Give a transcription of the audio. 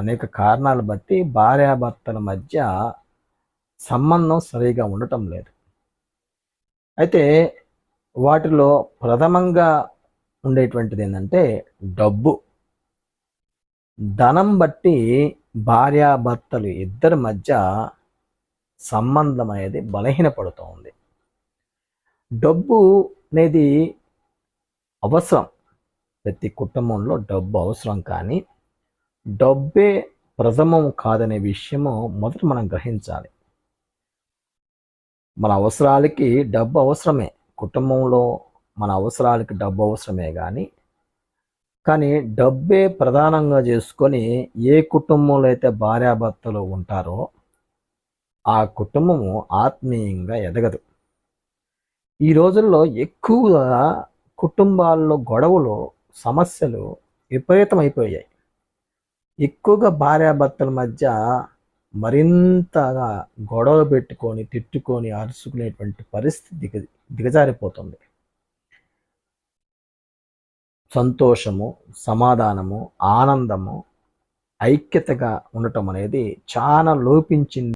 అనేక కారణాలు బట్టి భార్యాభర్తల మధ్య సంబంధం సరిగా ఉండటం లేదు. అయితే వాటిలో ప్రథమంగా ఉండేటువంటిది ఏంటంటే డబ్బు. ధనం బట్టి భార్యాభర్తలు ఇద్దరి మధ్య సంబంధం అనేది బలహీనపడుతూ ఉంది. డబ్బు అనేది అవసరం. ప్రతి కుటుంబంలో డబ్బు అవసరం కానీ డబ్బే ప్రథమం కాదనే విషయము మొదట మనం గ్రహించాలి. మన అవసరాలకి డబ్బు అవసరమే. కుటుంబంలో మన అవసరాలకి డబ్బు అవసరమే కానీ కానీ డబ్బే ప్రధానంగా చేసుకొని ఏ కుటుంబంలో అయితే భార్యాభర్తలు ఉంటారో ఆ కుటుంబము ఆత్మీయంగా ఎదగదు. ఈ రోజుల్లో ఎక్కువగా కుటుంబాల్లో గొడవలు సమస్యలు విపరీతమైపోయాయి. ఎక్కువగా భార్యాభర్తల మధ్య మరింతగా గొడవలు పెట్టుకొని తిట్టుకొని అరుచుకునేటువంటి పరిస్థితి దిగ దిగజారిపోతుంది. సంతోషము సమాధానము ఆనందము ఐక్యతగా ఉండటం అనేది చాలా లోపించింది